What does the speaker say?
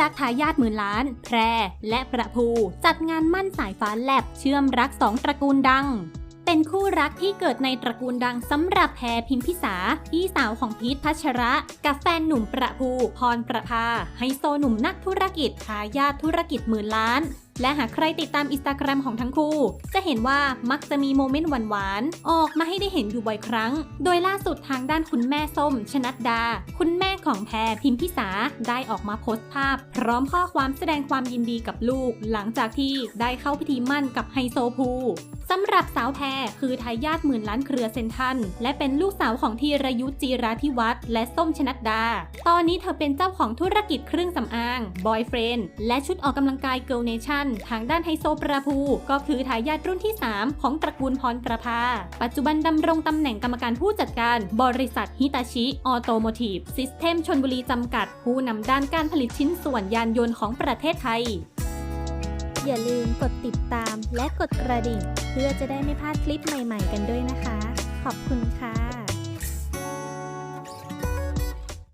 รักทายาทหมื่นล้าน แพร และประภู จัดงานมั่นสายฟ้าแลบเชื่อมรักสองตระกูลดัง เป็นคู่รักที่เกิดในตระกูลดังสำหรับแพรพิมพิสาพี่สาวของพีทพัชระ กับแฟนหนุ่มประภู พรประภาไฮโซหนุ่มนักธุรกิจทายาทธุรกิจหมื่นล้าน และหากใครติดตามอินสตาแกรมของทั้งคู่ จะเห็นว่ามักจะมีโมเมนต์หวานๆ ออกมาให้ได้เห็นอยู่บ่อยครั้ง โดยล่าสุดทางด้านคุณแม่ส้ม ชนัดดา คุณแม่ของแพรพิมพิสาได้ออกมาโพสต์ภาพ พร้อมข้อความแสดงความยินดีกับลูก หลังจากที่ได้เข้าพิธีมั่นกับไฮโซภูสำหรับสาวแพรคือทายาทหมื่นล้านเครือเซนทันและเป็นลูกสาวของธีรยุทธจีราธิวัฒน์และส้มชนัดดา ตอนนี้เธอเป็นเจ้าของธุรกิจเครื่องสำอางบอยเฟรนและชุดออกกำลังกายเกิลเนชั่นทางด้านไฮโซประภู ก็คือทายาทรุ่นที่ 3 ของตระกูลพรประภา ปัจจุบันดำรงตำแหน่งกรรมการผู้จัดการ บริษัทฮิตาชิออโตโมทีฟซิสเต็มชนบุรีจำกัด ผู้นำด้านการผลิตชิ้นส่วนยานยนต์ของประเทศไทย อย่าลืมกดติดตามและกดกระดิ่ง เพื่อจะได้ไม่พลาดคลิปใหม่ ๆ กันด้วยนะคะ ขอบคุณ